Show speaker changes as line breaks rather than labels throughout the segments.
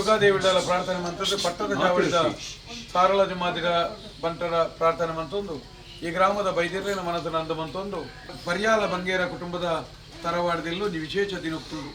ದುರ್ಗಾದೇವಿಡಲ ಪ್ರಾರ್ಥನೆ ಮಂತದ್ದು ಪಟ್ಟದ ಜಾವಳಿದ ಸಾರಳ ಜಮಾದಿಗ ಬಂಟರ ಪ್ರಾರ್ಥನೆ ಮಂತೊಂದು ಈ ಗ್ರಾಮದ ಬೈದಿರ್ರಿನ ಮನದ ನಂದು ಮಂತೊಂದು ಪರ್ಯಾಲ ಬಂಗೇರ ಕುಟುಂಬದ ತರವಾಡದಲ್ಲೂ ಒಂದು ವಿಶೇಷ ದಿನಕ್ಕುಂಡು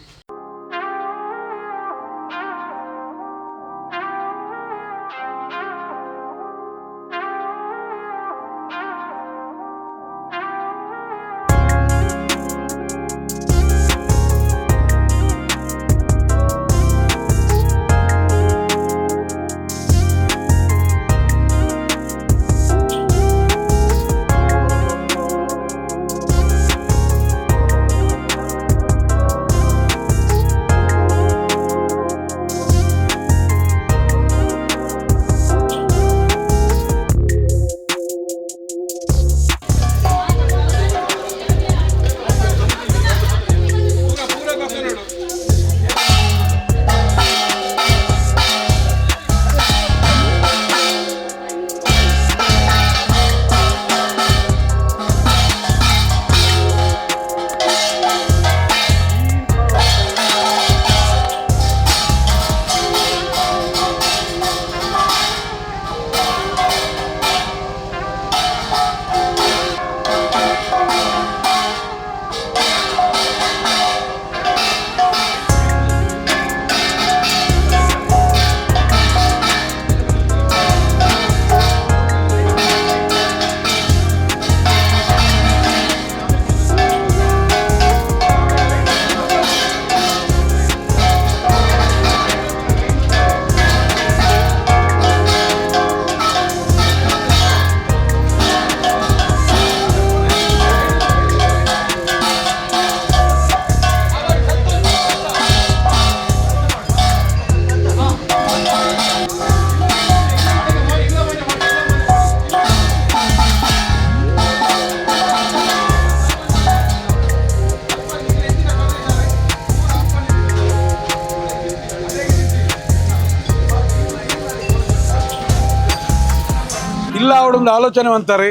ಇಲ್ಲ ಒಂದು ಆಲೋಚನೆ ಅಂತಾರೆ.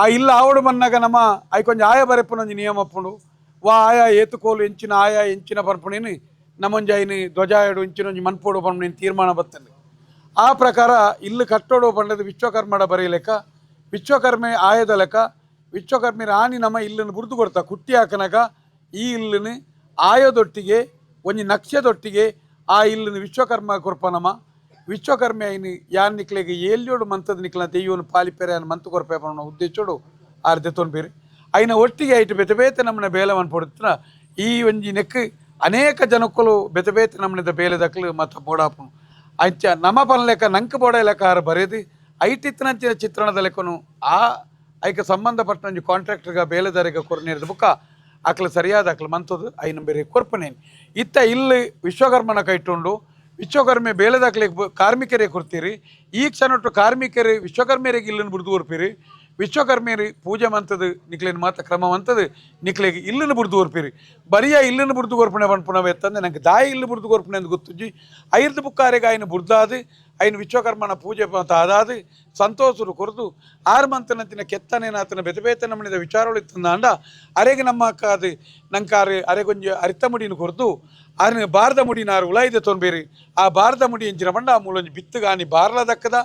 ಆ ಇಲ್ಲ ಅವಡು ಬಂದಾಗ ನಮ್ಮ ಅవి ಕೊಂಚ ಆಯ ಬರೆಪ್ಪನೊಂದು ನಿಯಮ ಅಪ್ಪುಂಡು. ವಾ ಆಯ ಏತುಕೋಲು ಎಂಚಿನ ಆಯ ಎಂಚಿನ ಪನ್ಪುಣಿನಿ ನಮ್ಮೊಂಜಿ ಐನು ಧ್ವಜ ಇಂಚಿನ ಇಂಚಿನೊಂಜಿ ಮನ್ಪೋಡು ಪನ್ಪುಣಿನ ತೀರ್ಮಾನ ಬರ್ತದೆ ಆ ಪ್ರಕಾರ ಇಲ್ಲಿ ಕಟ್ಟೋಡು ವಿಶ್ವಕರ್ಮ ವಿಶ್ವಕರ್ಮಡ ಬರೆಯಲೆಕ್ಕ ವಿಶ್ವಕರ್ಮೆ ಆಯದ ಲೆಕ್ಕ, ವಿಶ್ವಕರ್ಮಿ ರಾಣಿ ನಮ್ಮ ಇಲ್ಲನ್ನು ಗುರುತು ಕೊಡ್ತಾ, ಕುಟ್ಟಿ ಹಾಕನಾಗ ಈ ಇಲ್ಲನ್ನು ಆಯದೊಟ್ಟಿಗೆ, ಒಂಜಿ ನಕ್ಷದೊಟ್ಟಿಗೆ ಆ ಇಲ್ಲನ್ನು ವಿಶ್ವಕರ್ಮ ಕೊರ್ಪ ನಮ್ಮ ವಿಶ್ವಕರ್ಮೆ అయిన ಯಾನ್ నిక్లేక ಏಲ್ಯೋಡು మంతది ನಿಕ್ಲ ದೆಯ್ಯೋನು ಪಾಲಿಪೆರೆ అని ಕೊರಪೆ ಪನ್ನ ಉದ್ದೇಶೋಡು ಆರ್ ದೆತ್ತೊನ್ ಬೇರೆ ಐನ ಒಟ್ಟಿಗೆ ಐಟು ಬೆತೆ ಬೇತೆ ನಮ್ಮನ ಬೇಲವನ್ ಪೊಡುತ್ತಿನ ಈ ಒಂಜಿ ನೆಕ್ ಅನೇಕ ಜನಕ್ಕಲು ಬೆತೆ ಬೇತೆ ನಮ್ಮನಿದ ಬೇಲೆ ದಕ್ಲು ಮತ್ತು ಬೋಡಾಪನು ಅಂಚ ನಮ ಪನ ಲೆಕ್ಕ ನಂಕ ಬೋಡ ಲೆಕ್ಕ ಆರ ಬರೆದು ಐಟಿತ್ತಿನಂಚಿನ ಚಿತ್ರಣದ ಲೆಕ್ಕನು ಆ ಐಕ ಸಂಬಂಧಪಟ್ಟ ಒಂಜಿ ಕಾಂಟ್ರಾಕ್ಟರ್ಗ ಬೇಲೆದಾರಿಗ ಕೊರ್ನೇರಿದ ಬುಕ್ಕ ಅಕ್ಲು ಸರಿಯಾದ ಅಕ್ಲು ಮಂತದು ಐನ ಬೇರೆ ಕೊರ್ಪನೇನು. ಇತ್ತ ಇಲ್ಲಿ ವಿಶ್ವಕರ್ಮನ ಕೈಟುಂಡು ವಿಶ್ವಕರ್ಮೆ ಬೇಲೆದಾಕ್ಲೆ ಕಾರ್ಮಿಕರೇ ಕೊಡ್ತೀರಿ. ಈ ಕ್ಷಣಟ್ಟು ಕಾರ್ಮಿಕರಿಗೆ ವಿಶ್ವಕರ್ಮರಿಗೆ ಬಿಡ್ದು ಕೊರ್ಪಿರಿ ವಿಶ್ವಕರ್ಮೆರಿ ಪೂಜೆ ಮಂತದು ನಿಕ್ಲೇನು ಮಾತ ಕ್ರಮ ಮಂತದು ನಿಕ್ಲೆಗೆ ಇಲ್ಲನ್ನು ಬುಡ್ದು ಕೊರ್ಪಿರಿ ಬರಿಯ ಇಲ್ಲನ್ನು ಬುಡ್ದು ಕೊರ್ಪಣೆ ಪನ್ಪುಣವೆ ತಂದೆ ನಂಗೆ ದಾಯಿ ಇಲ್ಲು ಬುಡ್ದು ಕೊರ್ಪಣೆ ಅಂತ ಗೊತ್ತುಜ್ಜಿ ಐರ್ದು ಬುಕ್ಕಾರಿಗೆ ಆಯ್ನ ಬುಡ್ದಾದು ಐನು ವಿಶ್ವಕರ್ಮನ ಪೂಜೆ ಅಂತ ಆದಾದು ಸಂತೋಷರು ಕೊರದು ಆರು ಮಂತನಂತಿನ ಕೆತ್ತನೇನಾತನ ಬೆತೆ ಬೇತೆ ನಮ್ಮನಿದ ವಿಚಾರಗಳು ಇತ್ತಂದ ಅಂಡ ಅರೆಗೆ ನಮ್ಮ ಅಕ್ಕ ಅದು ನಂಗೆ ಅರೆ ಅರೆಗೊಂಜಿ ಅರಿತ ಮುಡಿನ ಕೊರದು ಅರೆ ಬಾರದ ಮುಡಿ ನಾರು ಉಲಾಯ್ದೆ ತೊನ್ಬೇರಿ ಆ ಬಾರದ ಮುಡಿ ಎಂಚಿನ ಬಂಡ ಆ ಮೂಲೊಂಜಿ ಬಿತ್ತುಗಾನಿ ಬಾರ್ಲ ದಕ್ಕದ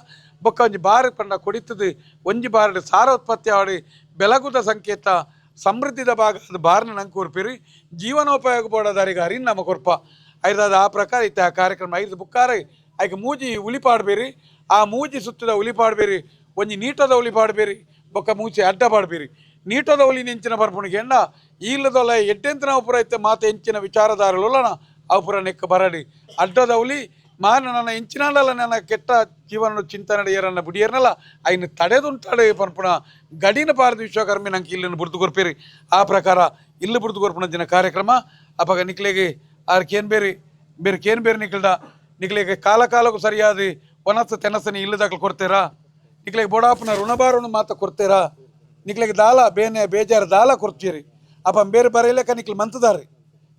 ಬೊಕ್ಕ ಒಂಜಿ ಬಾರ ಪಂಡ ಕೊಡಿತದು ಒಂಜಿ ಬಾರಡು ಸಾರ ಉತ್ಪತ್ತಿ ಆಡಿ ಬೆಲಗುದ ಸಂಕೇತ, ಸಮೃದ್ಧಿದ ಭಾಗ ಅದು ಬಾರ್ನ ನಂಗೆ ಕೊರ್ಪಿರಿ. ಜೀವನೋಪಯೋಗ ಅರಿನ್ ನಮ್ಮ ಕೊರ್ಪ. ಐದಾದ ಆ ಪ್ರಕಾರ ಇತ್ತ ಆ ಕಾರ್ಯಕ್ರಮ ಐದು ಬುಕ್ಕಾರ. ಆಯ್ಕೆ ಮೂಜಿ ಉಳಿಪಾಡ್ಬೇರಿ ಆ ಮೂಜಿ ಸುತ್ತದ ಉಳಿಪಾಡ್ಬೇರಿ ಒಂಜಿ ನೀಟದ ಉಳಿಪಾಡ್ಬೇರಿ ಬೊಕ್ಕ ಮೂಚಿ ಅಡ್ಡ ಪಾಡ್ಬೇರಿ. ನೀಟದ ಒಲಿ ನೆಂಚಿನ ಬರ್ಪುಣಿಗೆ ಎಂಡ ಎಡ್ಡೆಂತನ ಎಡ್ಡೆಂತಿನ ಪುರ ಇತ್ತೆ ಮಾತ ಎಂಚಿನ ಅವು ಪುರ ನೆಕ್ಕ ಬರಡಿ. ಅಡ್ಡದ ಉಲಿ ಮಾನ ನನ್ನ ಎಂಚಿನಲ್ಲ ನನ್ನ ಕೆಟ್ಟ ಜೀವನ ಚಿಂತನೆ ಏರನ್ನ ಬುಡಿಯರ್ನಲ್ಲ, ಐನು ತಡೆದುಂಟಾಡೆ ಪನ್ಪುಣ ಗಡಿನ ಪಾರದು ವಿಶ್ವಕರ್ಮಿ ನಂಗೆ ಇಲ್ಲನ್ನು ಬುಡ್ದು ಕೊರ್ಪೇರಿ. ಆ ಪ್ರಕಾರ ಇಲ್ಲಿ ಬುಡ್ದು ಕೊರ್ಪುಣ ದಿನ ಕಾರ್ಯಕ್ರಮ. ಅಪಗ ನಿಕ್ಲೆಗೆ ಆರ್ ಕೇನ್ ಬೇರೆ ಬೇರೆ ಕೇನ್ ಬೇರೆ ನಿಕ್ಲ್ದ. ನಿಕ್ಲೆಗೆ ಕಾಲ ಕಾಲಕ್ಕೂ ಸರಿಯಾದ ಒನಸ ತೆನಸನಿ ಇಲ್ಲದಾಗ್ಲು ಕೊಡ್ತೀರಾ ನಿಕ್ಲೆಗೆ ಬೊಡಾಪನ ಋಣಭಾರನು ಮಾತ ಕೊಡ್ತೀರಾ ನಿಕ್ಲೆಗೆ ದಾಲ ಬೇನೆ ಬೇಜಾರು ದಾಲ ಕೊಡ್ತೀರಿ ಅಪ್ಪ ಬೇರೆ ಬರೆಯಲೆಕ್ಕ ನಿಕ್ಲು ಮಂತದಾರಿ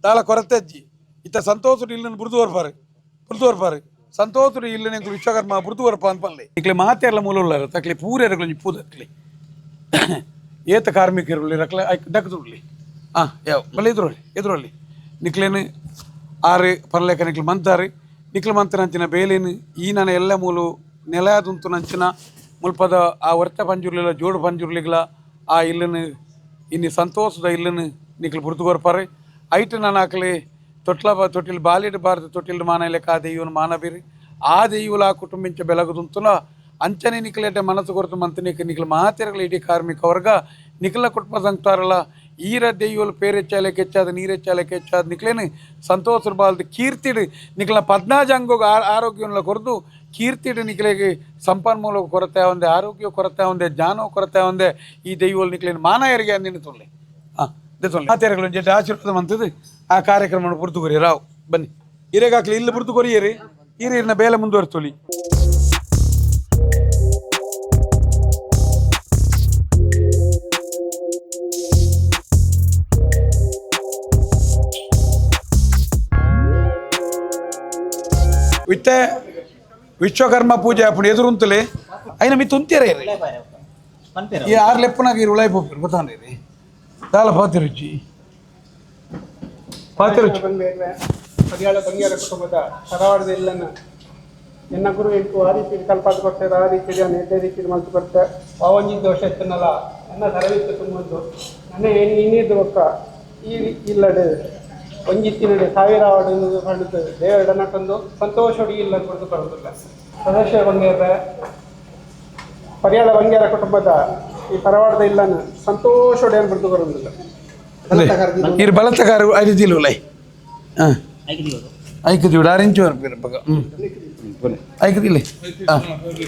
ದಾಲ ಕೊರತೆ ಅಜ್ಜಿ. ಇತ್ತ ಸಂತೋಷರು ಇಲ್ಲನ್ನು ಬುಡ್ದು ಬರ್ಪಾರಿ ಬುಡ್ದು ಬರ್ಪಾರಿ ಸಂತೋಷರು ಇಲ್ಲ ನಿಂಗೆ ವಿಶ್ವಕರ್ಮ ಬುಡ್ದು ಬರ್ಪ ಅನ್ಪಲ್ಲೆ ನಿಕ್ಲೆ ಮಾತೆಲ್ಲ ಮೂಲ ತಕ್ಲಿ ಪೂರ ಇರಕ್ಲಿ ಪೂದಕ್ಲಿ ಏತ ಕಾರ್ಮಿಕರು ರಕ್ಲೆ ದಕ್ಕದುಡ್ಲಿ ಹಾಂ ಯಾವ ಬಲ್ಲ ಎದುರಲ್ಲಿ ಎದುರಲ್ಲಿ ನಿಕ್ಲೇನು ಆರು ಪರ್ಲೆಕ ನಿಕ್ಲು ಮಂತಾರಿ. ಮಂತ್ರ ಮಂತನಂಚಿನ ಬೇಲಿನ ಈ ನನ್ನ ಎಲ್ಲ ಮೂಲು ನಂಚಿನ ಮುಲ್ಪದ ಆ ವರ್ತ ಪಂಜುರ್ಲಿಲ್ಲ, ಜೋಡು ಪಂಜುರ್ಲಿಗ್ಲ, ಆ ಇಲ್ಲನು, ಇನ್ನು ಸಂತೋಷದ ಇಲ್ಲನು ನಿಕ್ಲು ಬುರ್ದುಗೊರ್ಪಾರೆ ಐಟ್ ನಾನು ಬಾಲಿಡ್ తొట్టిలు ತೊಟ್ಟಿಲ್ ಮಾನ ಲೆಕ್ಕ ಆ ದೆಯ್ಯವನು ಮಾನ కుటుంబించ ಆ ದೆಯ್ಯುಲ ಆ ಕುಟುಂಬಿಂಚ ಬೆಲಗದುಂತುಲ ಅಂಚನೆ ನಿಕ್ಲೇಟ ಮನಸ್ಸು ಕೊರತು ಮಂತ ನಿಕ್ ನಿಕ್ಲ ಮಾತೆರಗಳ ಇಡೀ ಕಾರ್ಮಿಕ ವರ್ಗ ನಿಕ್ಲ ಕುಟುಂಬ ಸಂತಾರಲ್ಲ ಈರ ದೆಯ್ಯುಲು ಪೇರೆಚ್ಚಾಲೆ ಕೆಚ್ಚಾದ ನೀರೆಚ್ಚಾಲೆ ಕೆಚ್ಚಾದ ನಿಕ್ಲೇನು ಸಂತೋಷ ಬಾಲ್ದು ಕೀರ್ತಿಡು ನಿಕ್ಲ ಪದ್ನಾಜಂಗೋಗ ಆರೋಗ್ಯವನ್ನು ಕೊರದು ಕೀರ್ತಿಡು ನಿಕ್ಲೆಗೆ ಸಂಪನ್ಮೂಲ ಕೊರತೆ ಒಂದೇ ಆರೋಗ್ಯ ಕೊರತೆ ಒಂದೇ ಜ್ಞಾನ ಕೊರತೆ ಒಂದೇ ಈ ದೆಯ್ಯುಲು ನಿಕ್ಲೇನು ಮಾನ ಯಾರಿಗೆ ಅಂದಿನ ತೊಳ್ಳಿ ಹಾಂ. ಮಾತೆರಗಳು ಜೊತೆ ಆಶೀರ್ವಾದ ಮಂತದ್ದು ಆ ಕಾರ್ಯಕ್ರಮವನ್ನು ಪುರ್ತುಕೊರಿ ರಾವ್ ಬನ್ನಿ. ಹಿರೇಗಾಕ್ಲಿ ಇಲ್ಲಿ ಪುರ್ತು ಕೊರಿಯರಿ ಹಿರಿಯರನ್ನ ಬೇಲೆ ಮುಂದುವರಿಸೋಲಿ. ವಿತ್ತೆ ವಿಶ್ವಕರ್ಮ ಪೂಜೆ ಅಪ್ಪಣ ಎದುರುಂತಲೇ అయినా మీ తుంతేరే ఈ ఆరు లెప్పున ఈ రుళాయి పోయి పోతాను ರೀ చాలా ಪಾತಿ ರುಚಿ ಪಾತಿ ರುಚಿ
ಬಂದಿರುವೆ ಮಲಯಾಳ ಬಂಗಾರ ಕುಟುಂಬದ ಕರಾವಳದ ಇಲ್ಲನ. ನಿನ್ನ ಗುರು ಎಂಟು ಆ ರೀತಿ ಕಲ್ಪಾದ ಕೊಡ್ತಾರೆ ಆ ರೀತಿ ಎಡ್ಡೆ ರೀತಿ ಮಲ್ತು ಕೊಡ್ತೆ ಪಾವಂಜಿ ದೋಷ ಇತ್ತನಲ್ಲ, ನನ್ನ ಸರವಿತ್ತು ತುಂಬಂದು ನನ್ನ ಏನು ಇನ್ನಿದ್ದು ಒಕ್ಕ ಈ ಇಲ್ಲಡೆ ಒಂಜಿತ್ತಿನಡೆ ಸಾವಿರ ಆಡನ್ನು ಪಡೆದು ದೇವರಡನ ತಂದು ಸಂತೋಷಡಿ ಇಲ್ಲ ಕೊಡ್ತು ಬರೋದಿಲ್ಲ ಸದಸ್ಯ ಬಂಗಾರ. ಪರ್ಯಾಳ ಬಂಗಾರ ಕುಟುಂಬದ ಈ ಪರವಾಡದ ಸಂತೋಷ ಒಡೆಯನ್ ಬರ್ತು ಬರೋದಿಲ್ಲ
ಇರು ಬಲತಗಾರ ಐದಿಲ್ಲ ಲೈ ಹಾಂ. ಐಕದಿ ಬಗ ಹ್ಞೂ ಐಕದಿಲ್ಲ. ಹಾಂ.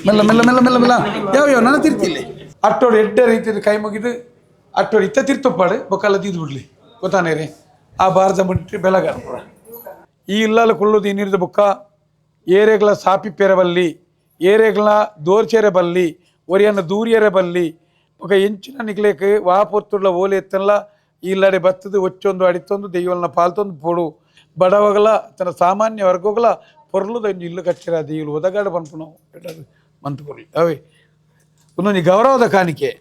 ಮೆಲ್ಲ ಮೆಲ್ಲ ಮೆಲ್ಲ ಮೆಲ್ಲ ಮೆಲ್ಲ. ಯಾವ ಯಾವ ನಾನು ತಿರ್ತಿಲ್ಲ ಅಟ್ಟೋಡು ಎಡ್ಡೆ ರೀತಿಯ ಕೈ ಮುಗಿದು ಅಟ್ಟೋಡು ಇತ್ತ ತಿರ್ತೊಪ್ಪಾಡು ಬೊಕ್ಕಲ್ಲ ತಿದ್ದು ಬಿಡ್ಲಿ. ಗೊತ್ತಾನೆ ರೀ ಆ ಬಾರದ ಬಿಟ್ಟು ಬೆಳಗಾರ ಈ ಇಲ್ಲ ಕುಳ್ಳೋದು ಇನ್ನಿರಿದ ಬುಕ್ಕ. ಏರೆಗಳ ಸಾಪಿ ಬಲ್ಲಿ ಏರೆಗಳ ದೋರ್ಚೆರೆ ಬಲ್ಲಿ ಒರಿಯನ್ನ ದೂರಿಯರೆ ಬಲ್ಲಿ ఒక ನಿಕ್ಲೇಕ್ ವಾಪೊತ್ತುಳ್ಳ ಓಲೆ ಎತ್ತಲ್ಲ ಇಲ್ಲಡೆ ಬತ್ತದು, ಒಚ್ಚೊಂದು ಅಡಿತೊಂದು ದೆಯ್ಯವಲ್ನ ಪಾಲ್ತೊಂದು ಪೊಡು. ಬಡವಗಲ, ತನ್ನ ಸಾಮಾನ್ಯ ವರ್ಗಗಳ ಪೊರ್ಲುದ ಇಲ್ಲು ಕಚ್ಚಿರ ದೆಯ್ಯಲು ಒದಗಾಡ ಪನ್ಪುನು ಮಂತ್ ಕೊರ್ಲಿ ಅವೇ. ಒಂದೊಂದು ಗೌರವದ ಕಾಣಿಕೆ.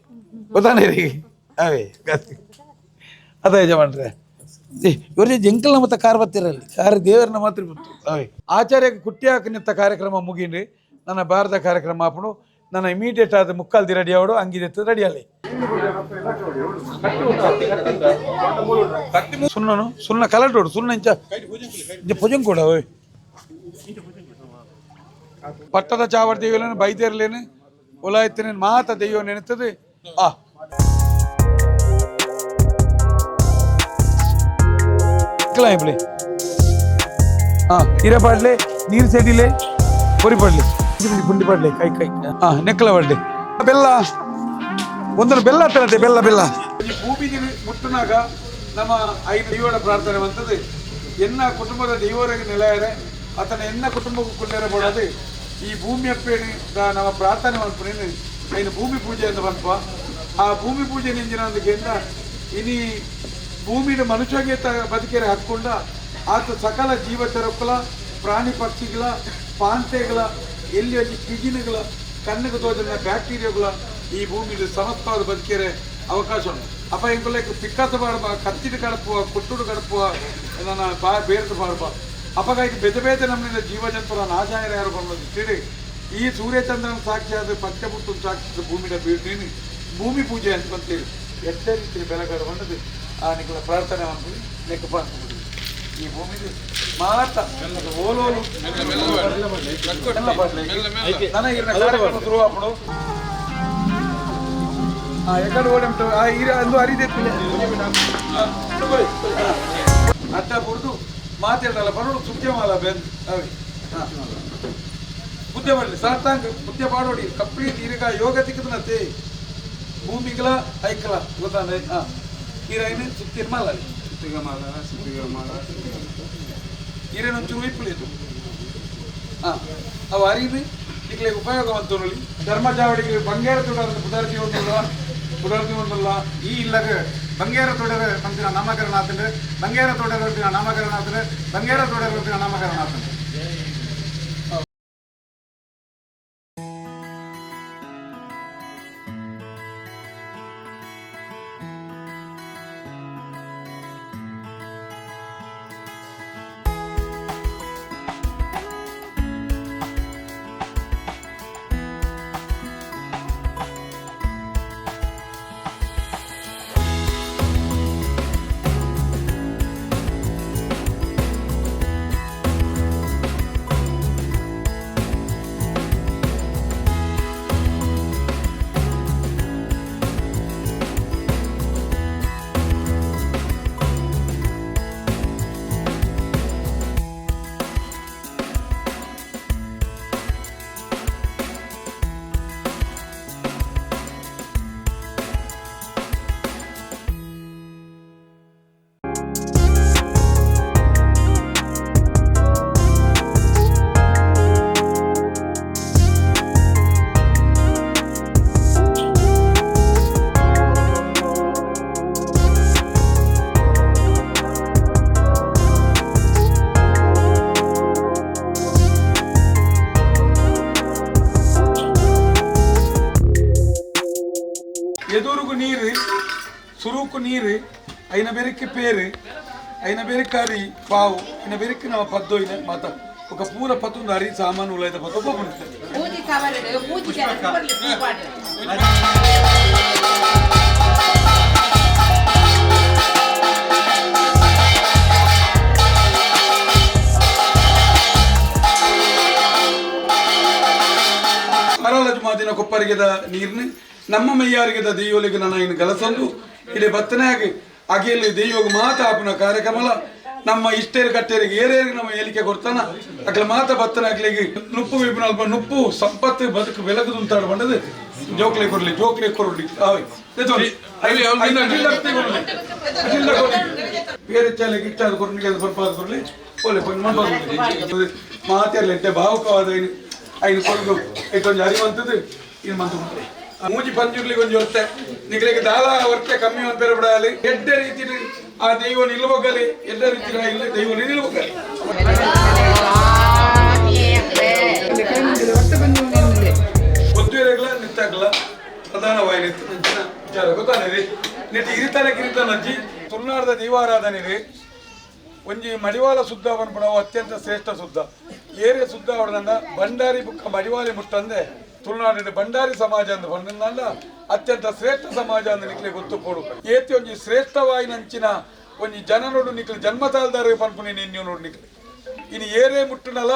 ಗೊತ್ತಾನೆ ರೀ. ಅವೇ ಅದ ಯಜಮಾನ್ರೆ. ಇವ್ರಿಗೆ ಜಂಕಲ್ನ ಮತ್ತೆ ಕಾರ್ ಬತ್ತಿರಲ್ಲಿ. ಕಾರ್ ದೇವರನ್ನ ಮಾತ್ರ ಬಿತ್ತು. ಅವೇ. ಆಚಾರ್ಯ ಕುಟ್ಟಿ ಹಾಕಿನಿಂತ ಕಾರ್ಯಕ್ರಮ ಮುಗಿನ್ರಿ. ನನ್ನ ಭಾರತ ಕಾರ್ಯಕ್ರಮ ಆಪಣು ನನ್ನ ಇಮಿಡಿಯೇಟ್ ಆದ ಮುಕ್ಕಾಲ್ದಿ ರೆಡಿ ಅಂಗಿದೆತ್ತು ರೆಡಿ ಅಲ್ಲಿ. ಸುಣ್ಣನು, ಸುಣ್ಣ ಕಲರ್ ಕಲಟೋಡು ಸುಣ್ಣ ಇಂಚ ಇಂಚ ಭುಜಂ ಕೂಡ ಪಟ್ಟದ ಚಾವರ್ ದೇವಿಯಲ್ಲೇನು ಬೈದೇರ್ಲೇನು ಉಲಾಯ್ತೇನೆ ಮಾತ ದೆಯ್ಯೋ ನೆನೆತದೆ ಆ. ಹಾ ಹಿರೇ ಪಾಡ್ಲೆ ನೀರು ಸೇಡಿಲೆ ಪೊರಿ ಪಾಡ್ಲೆ ಗುಂಡಿ ಪಾಡ್ಲೆ ಕೈ ಕೈ. ಹಾ ನೆಕ್ಕಲ ಪಾಡ್ಲೆ ಬೆಲ್ಲ ಒಂದನ್ನು ಬೆಲ್ಲ ತರತೆ ಬೆಲ್ಲ ಬೆಲ್ಲ. ಈ ಭೂಮಿ ಮುಟ್ಟನಾಗ ನಮ್ಮ ಐದು ದೇವರ ಪ್ರಾರ್ಥನೆ ಬಂತದ್ದು ಎನ್ನ ಕುಟುಂಬದ ದೈವರಿಗೆ ನೆಲೆಯರೆ ಆತನ ಎನ್ನ ಕುಟುಂಬಕ್ಕೂ ಬಡದೆ ಈ ಭೂಮಿ ಅಪ್ಪೇಣಿ ನಮ್ಮ ಪ್ರಾರ್ಥನೆ ಮಲ್ಪನೇನು ಐನು ಭೂಮಿ ಪೂಜೆ ಅಂತ ಬಂದ್ಪ. ಆ ಭೂಮಿ ಪೂಜೆ ನಿಂಜಿನ ಒಂದು ಕೇಂದ್ರ ಇನಿ ಭೂಮಿಯ ಮನುಷ್ಯಗೆ ತ ಬದುಕಿರ ಹಾಕೊಂಡ ಆತ ಸಕಲ ಜೀವ ಜೀವಚರಕ್ಕಲ ಪ್ರಾಣಿ ಪಕ್ಷಿಗಳ ಪಾಂತೆಗಳ ಎಲ್ಲಿ ಅಲ್ಲಿ ಕಿಜಿನಗಳ ಕಣ್ಣಿಗೆ ತೋಜನ ಬ್ಯಾಕ್ಟೀರಿಯಾಗಳ ಈ ಭೂಮಿಲಿ ಸಮಸ್ತವಾದ ಬದುಕಿರೆ ಅವಕಾಶ ಉಂಟು. ಅಪ್ಪ ಇಂಕೊಲ್ಲ ಪಿಕ್ಕತ್ತು ಬಾಡ್ಬ ಕತ್ತಿನ ಕಡಪುವ, ಕುಟ್ಟುಡು ಕಡಪುವ, ನನ್ನ ಬಾ ಬೇರೆ ಬಾಡ್ಬ ಅಪಗಾಗಿ ಬೆದ ಬೇದ ನಮ್ಮಿಂದ ಜೀವಜಂತುರ ನಾಶಾಯರ ಯಾರು ಬಂದದ್ದು? ತಿಳಿ ಈ ಸೂರ್ಯಚಂದ್ರನ ಸಾಕ್ಷಿಯಾದ ಪಂಚಭೂತ ಸಾಕ್ಷಿಯಾದ ಭೂಮಿಯ ಬೀಳ್ತೀನಿ ಭೂಮಿ ಪೂಜೆ ಅಂತ ಬಂತೀರಿ ಎಷ್ಟೇ ರೀತಿ ಬೆಲೆಗಳು ಬಂದದ್ದು, ಆ ನಿಗಳ ಪ್ರಾರ್ಥನೆ ಮಾಡ್ತೀವಿ ಅಂದ್ಬಿಡಿ ಈ ಮಾತ ಓಲೋಲು ಕಾರ್ಯಕ್ರಮ ಶುರು ಆಪಡು ಆ ಎಕಡೆ ಓಡಿ ಉಂಟು. ಆ ಇರ ಅಂದು ಅರಿದೆತ್ತಿಲ್ಲ ಅತ್ತ ಬುಡ್ದು ಮಾತಾಡಲ್ಲ ಬರೋಡು ಸುದ್ದಿ ಮಾಲ ಬೆನ್ ಅವಿ. ಬುದ್ಧಿ ಮಾಡಲಿ. ಸಾರ್ಥಾಂಗ ಬುದ್ಧಿ ಪಾಡೋಡಿ ಕಪ್ಪಿ ನೀರಿಗ ಯೋಗ ಮಾಡ ಭೂಮಿಗಳ ಮಾಡ ಗೊತ್ತಾನೆ ಹಾ ಈರೈನು ಹಾಂ ಅವು ಅರಿದು ಈಗಲೇ ಉಪಯೋಗವಂತರಲ್ಲಿ ಧರ್ಮಜಾವಡಿಗೆ ಬಂಗೇರ ತೊಡರ ಪುದರ್ಜಿ ಒಂದಲ್ಲ ಪುದರ್ಜಿ ಒಂದಲ್ಲ,
ಈ ಇಲ್ಲಗ ಬಂಗೇರ ತೊಡರ ಪಂಚಿನ ನಾಮಕರಣ ಆತಂದ್ರೆ, ಬಂಗೇರ ತೊಡರ ನಾಮಕರಣ ಆತಂದ್ರೆ, ಬಂಗೇರ ತೊಡರ ನಾಮಕರಣ ಆತಂದ್ರೆ.
ಸುರುಕು ನೀರು ಐನ ಬೆರಕ್ಕೆ ಪೇರು ಐನ ಬೆರಕ್ಕೆ ಅರಿ ಪಾವು ಐನ ಬೆರಕ್ಕೆ ನಮ್ಮ ಪದ್ದು ಐನ ಮಾತ ఒక పూల
పతుంది అరి సామాను లేదా పత్తు
ಮರಲಜ್ ಮಾದಿನ ಕೊಪ್ಪರಿಗೆದ ನೀರ್ನ ನಮ್ಮ ಮೈಯಾರಿಗೆದ ದೇವಲಿಗೆ ನನ್ನ ಇನ್ನು ಗಲಸೊಂದು ಇಲ್ಲಿ ಬತ್ತನಾಗಿ ಆಗಿ ಅಗೆಯಲ್ಲಿ ದೆಯ್ಯೋಗ ಮಾತಾಪನ ಕಾರ್ಯಕ್ರಮ ಕಾರ್ಯಕ್ರಮಲ. ನಮ್ಮ ಇಷ್ಟೇರು ಕಟ್ಟೇರಿಗೆ ಏರೇರಿಗೆ ನಮ್ಮ ಏಲಿಕೆ ಕೊಡ್ತಾನ. ಅಕ್ಲ ಮಾತ ಬತ್ತನ ಆಗ್ಲಿಗೆ ನುಪ್ಪು ವಿಪಿನ ಅಲ್ಪ ನುಪ್ಪು ಸಂಪತ್ತು ಬದುಕು ಬೆಲಗದು ಅಂತಾಡು ಬಂಡದು ಜೋಕ್ಲೆ ಕೊಡ್ಲಿ ಜೋಕ್ಲೆ ಕೊಡ್ಲಿ. ಕೊಡ್ಲಿ. ಕೊಡ್ಲಿ. ಬೇರೆ ಚಾಲೆಗೆ ಇಟ್ಟಾದ ಕೊರ್ನಿಗೆ ಅದು ಬರ್ಪಾದ ಕೊಡ್ಲಿ. ಒಳ್ಳೆ ಮಾಡ್ಬೋದು ಮಾತೆಲ್ಲ ಭಾವುಕವಾದ ಐನು ಕೊಡುಗು ಇಟ್ಟೊಂದು ಅರಿವಂತದ್ದು. ಇದು ಮಂತು ಮೂಜಿ ಪಂಜುರ್ಲಿ ಕೊಂಚ ಹೊತ್ತೆ ನಿಗಳಿಗೆ ದಾಲ ವರ್ತೆ ಕಮ್ಮಿ ಅಂತ ಬಿಡಲಿ. ಎಡ್ಡ ರೀತಿ ಆ ದೈವ ನಿಲ್ಲುವಗಲಿ, ಎಡ್ಡ ರೀತಿ ಇಲ್ಲ ದೈವ ನಿಲ್ಬೋಗಲಿ ಒದ್ದುವರೆಗಳ ನಿತ್ತಾಗಲ್ಲ ಪ್ರಧಾನವಾಗಿ ನೆಚ್ಚಿನ ವಿಚಾರ ಗೊತ್ತಾನೆ ರೀ? ನೆಟ್ಟು ಇರಿತಾನೆ ಕಿರಿತಾನ ಅಜ್ಜಿ. ತುಳುನಾಡದ ದೈವಾರಾಧನೆ ರೀ. ಒಂಜಿ ಮಡಿವಾಳ ಸುದ್ದ ಅವನು ಅತ್ಯಂತ ಶ್ರೇಷ್ಠ ಸುದ್ದ. ಏರೆ ಸುದ್ದ ಹೊಡೆದಂಡ ಭಂಡಾರಿ ಬುಕ್ಕ ಮಡಿವಾಳಿ ಮುಟ್ಟಂದೆ. ತುಳುನಾಡಿನ ಭಂಡಾರಿ ಸಮಾಜ ಅಂದ ಬಂದಲ್ಲ ಅತ್ಯಂತ ಶ್ರೇಷ್ಠ ಸಮಾಜ ಅಂದ ನಿಕ್ಲೆ ಗೊತ್ತು ಕೊಡು ಏತಿ ಒಂಜಿ ಶ್ರೇಷ್ಠವಾಯಿ ನಂಚಿನ ಒಂಜಿ ಜನ ನೋಡು ನಿಕ್ಲೆ ಜನ್ಮ ತಾಳ್ದಾರ ಪನ್ಪುನಿ ನೀವು ನೋಡು ನಿಕ್ಲೆ. ಇನ್ನು ಏರೇ ಮುಟ್ಟನಲ್ಲ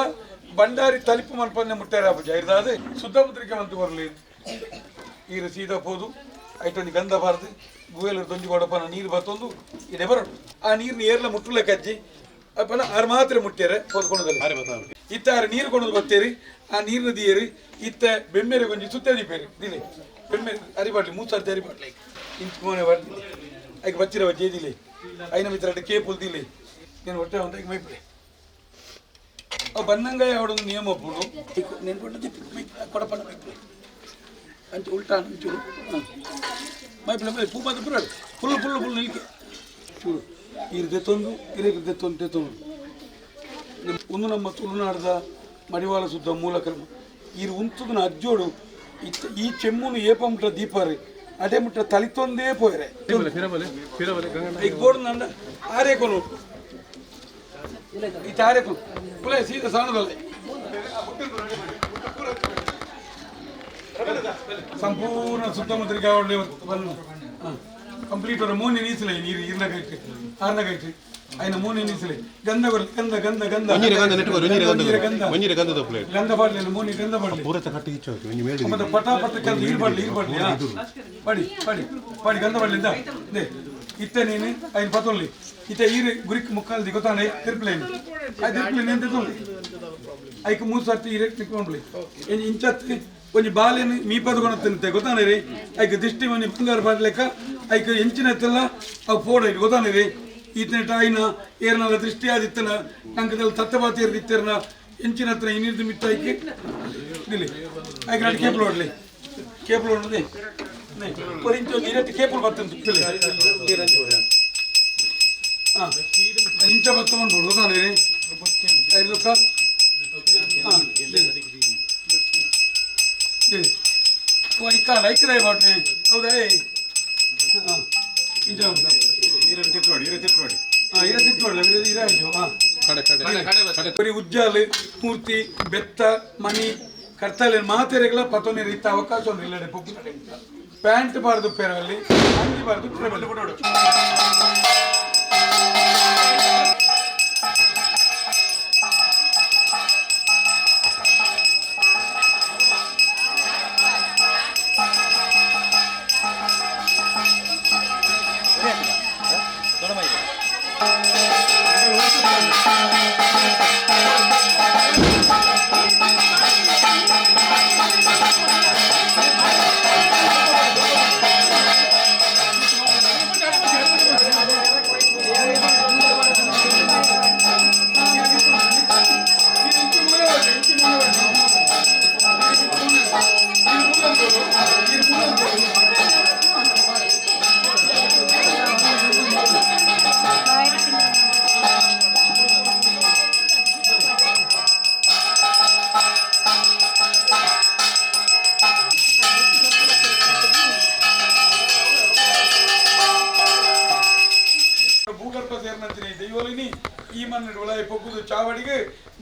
ಭಂಡಾರಿ ತಲುಪು ಮನ್ಪನ್ನೆ ಮುಟ್ಟಾರ ಅಪ್ಪ ಸುದ್ದ ಸುದ್ದಮುದ್ರಿಕೆ ಮಂತು ಬರಲಿ. ಈರ ಸೀದಾ ಹೋದು ಐಟೊಂದು ಗಂಧ ಬಾರದು ಗುಹೆಲ್ ದೊಂಜಿ ಕೊಡಪನ ನೀರು ಬತ್ತೊಂದು ಇದೆ ಬರೋಣ ಆ ನೀರಿನ ಏರ್ಲ ಮುಟ್ಟಲೆ ಕಜ್ಜಿ ಅಪ್ಪನ ಆರು ಮಾತ್ರ ಮುಟ್ಟಿಯರೆ ಹೋದ್ಕೊಂಡು ಇತ್ತ ಆರು ನೀರು ಕೊಡೋದು ಬತ್ತೇರಿ, ಆ ನೀರು ದಿಯೇರಿ, ಇತ್ತ ಬೆಮ್ಮೆರೆ ಕೊಂಚ ಸುತ್ತ ಅರಿಬೇರಿ ದಿಲೆ ಬೆಮ್ಮೆ ಅರಿಬಾಡ್ಲಿ ಮೂರು ಸಾವಿರದ ಅರಿಬಾಡ್ಲಿ ಇಂಚು ಮೋನೆ ಬಾಡ್ಲಿ ಐಕ್ ಬಚ್ಚಿರವ ಜೇದಿಲೆ ಐನ ಮಿತ್ರ ಕೇಪುಲ್ ದಿಲೆ. నేను ಹೊಟ್ಟೆ ಅಂತ ಈಗ ಮೈಪಡೆ ಅವು ಬನ್ನಂಗಾಯ ಅವಡೊಂದು ನಿಯಮ ಒಪ್ಪುಡು ನೆನ್ಕೊಂಡು ತಿಪ್ಪಿ ಕೊಡಪಣ್ಣ ಮೈಪಡೆ ಅಂಚು ಉಲ್ಟಾ ಚೂರು ಮೈಪಡೆ ಮೈ ಪೂ ಪುರಾಡು ಫುಲ್ ಫುಲ್ ಫುಲ್ ನಿಲ್ಕೆ. ಚೂರು. ಇರ್ದೆ ತೊಂದು, ಇರ್ದೆ ತೊಂದುೆ ತೆತ್ತೊಂದು ಒಂದು ನಮ್ಮ ತುಳುನಾಡದ ಮಡಿವಾಳ ಸುದ್ದ ಮೂಲ ಕ್ರಮ ಇರು ಉಂತುದನ ಅಜ್ಜೋಡು ಇತ್ತ ಈ ಚೆಮ್ಮುನು ಏಪಮುಟ್ಟ ದೀಪಾರಿ ಅದೇ ಮುಟ್ಟ ತಲಿತೊಂದೇ ಪೋಯರೆ ಈಗ ಬೋರ್ಡ್ ನಂದ ಆರೇಕೊನು ಈ ಆರೇಕೊನು ಪುಲೆ ಸೀದಾ ಸಣ್ಣದಲ್ಲ ಸಂಪೂರ್ಣ ಸುತ್ತಮುತ್ತಲಿಗೆ ಅವಳಿ ಬಂದು ಕಂಪ್ಲೀಟ್ ಅವರ ಮೂನೆ ನೀಸಲೆ ನೀರು ಇರ್ನ ಗೈಟ್ರಿ ಆರ್ನ ಗೈಟ್ರಿ ಆಯ್ನ ಮೂನೆ ನೀಸಲೆ ಗಂಧ ಬರ್ಲಿ ಗಂಧ ಗಂಧ ಗಂಧ.
ಗಂಧ ಗಂಧದ ಪ್ಲೇಟ್
ಗಂಧ ಬಾಡ್ಲಿ ಮೂನೆ ಗಂಧ ಬಾಡ್ಲಿ
ಪೂರತ ಕಟ್ಟಿ ಇಚ್ಚು ಹಾಕಿ ಒಂಜಿ ಮೇಡಿ
ಮತ್ತೆ ಪಟ ಪಟ ಕೆಲಸ ಇರ್ ಬಾಡ್ಲಿ ಇರ್ ಬಾಡ್ಲಿ ಹಾ. ಪಡಿ ಪಡಿ ಪಡಿ ಗಂಧ ಬಾಟ್ಲಿ ಇಂದ. ದೇ ಇತ್ತ ನೀನು ಐದು ಪತ್ತೊಲ್ಲಿ ಇತ್ತ ಈರು ಗುರಿಕ್ ಮುಕ್ಕಾಲ್ದಿ ಗೊತ್ತಾನೆ ತಿರ್ಪ್ಲೇನು ಆ ತಿರ್ಪ್ಲೇನು ಎಂತ ಐಕ್ ಮೂರು ಸರ್ತಿ ಈರೆ ತಿಕ್ಕೊಂಡ್ಲಿ ಇಂಚತ್ತಿ? ಒಂಜಿ ಬಾಲಿ ಮೀಪದ ಪದಗೊಂಡ ತಿಂತೆ ಗೊತ್ತಾನೀರಿ? ಐಕ ದೃಷ್ಟಿ ಒಂದು ಬಂಗಾರ ಬರ್ಲೆಕ್ಕ ಐಕ ಹೆಂಚಿನ ಎತ್ತಲ್ಲ ಅವು ಫೋಡ್ ಐತಿ, ಗೊತ್ತಾನೀರಿ? ಈತನ ಟಾಯಿನ ಏರ್ನಲ್ಲ ದೃಷ್ಟಿ ಆದಿತ್ತನ ಅಂಕದಲ್ಲಿ ತತ್ತಪಾತಿ ಇರ್ದಿತ್ತರ್ನ ಹೆಂಚಿನ ಹತ್ರ ಈ ನೀರ್ದು ಮಿತ್ತ ಐಕೆ ಇಲ್ಲಿ ಐಕ ನಾನು ಕೇಪಲ್ ನೋಡ್ಲಿ ಕೇಪಲ್ ನೋಡಿದೆ ಪರಿಂಚು ನೀರತ್ತಿ ಕೇಪಲ್ ಬರ್ತಂತ ಹಾಂ, ಇಂಚ ಬತ್ತ ಒಂದು ಗೊತ್ತಾನೀರಿ? ಐದು ಲಕ್ಷ ಹಾಂ ಇಕ್ಕ ಐಕ್ರ ಬಾಟ್ನೆ ಹೌದಾ ಹಾಂ ಇಂಚ
ಇರ ತಿರ್ಕೊಳ್ಳಿ ಇರ ತಿರ್ಕೊಳ್ಳಿ
ಹಾಂ ಇರ ತಿಳ್ಕೊಳ್ಳ ಇರ ಕಡೆ ಕಡೆ. ಬರೀ ಉಜ್ಜಾಲು ಪೂರ್ತಿ ಬೆತ್ತ ಮಣಿ ಕರ್ತಲೆ ಮಾತೆರೆಗಳ ಪತೊನೆ ರೀತ ಅವಕಾಶ ಒಂದು ಇಲ್ಲಡೆ ಪುಪ್ಪು ಪ್ಯಾಂಟ್ ಬಾರ್ದು ಪೆರವಲ್ಲಿ ಅಂಗಿ ಬಾರ್ದು ಪೆರವಲ್ಲಿ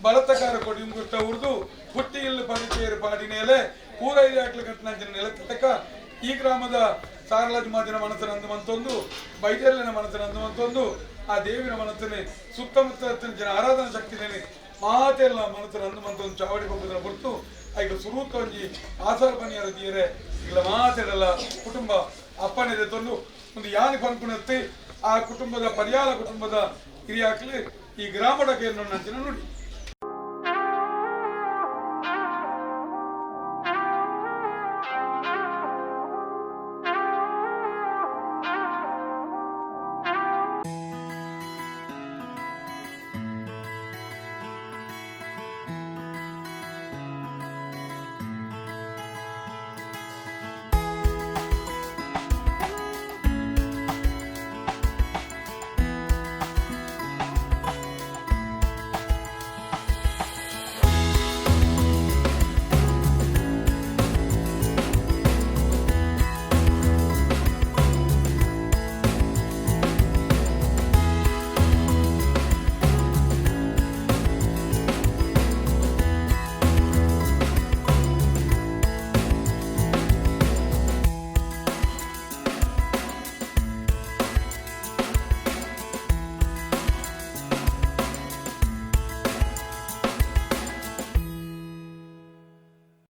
ಬಲತಕಾರ ಕೊಡಿ. ಗುರ್ತ ಉರ್ದು ಹುಟ್ಟಿಯಲ್ಲಿ ಪರಿಚಯರು ಪಾಡಿನೇಲೆ ಪೂರೈದಾಟ್ಲು ಕಟ್ಟಿನ ನೆಲಕ್ಕ ಈ ಗ್ರಾಮದ ಸಾರಲಜ್ ಮಾದಿನ ಮನಸ್ಸಿನ ಅಂದು ಮಂತೊಂದು ಮನಸ್ಸನ್ನು ಮನಸ್ಸಿನ ಅಂದು ಮಂತೊಂದು ಆ ದೇವಿನ ಮನಸ್ಸನ್ನೇ ಸುತ್ತಮುತ್ತ ಜನ ಆರಾಧನಾ ಶಕ್ತಿನೇ ಮಾತೆಲ್ಲ ಮನಸ್ಸಿನ ಅಂದು ಮಂತೊಂದು ಚಾವಡಿ ಪೊಗ್ಗುದನ್ನು ಹೊರತು ಈಗ ಸುರೂತ ಒಂಜಿ ಆಸಾರ ಬನಿಯರ ದೀರೆ ಇಲ್ಲ ಕುಟುಂಬ ಅಪ್ಪನಿದೆ ತಂದು, ಒಂದು ಯಾನಿ ಪನ್ಪುಣತ್ತಿ ಆ ಕುಟುಂಬದ ಪರಿಯಾಲ ಕುಟುಂಬದ ಹಿರಿಯಾಕ್ಲಿ ಈ ಗ್ರಾಮಡಕ್ಕೆ ಏನು ನುಡಿ.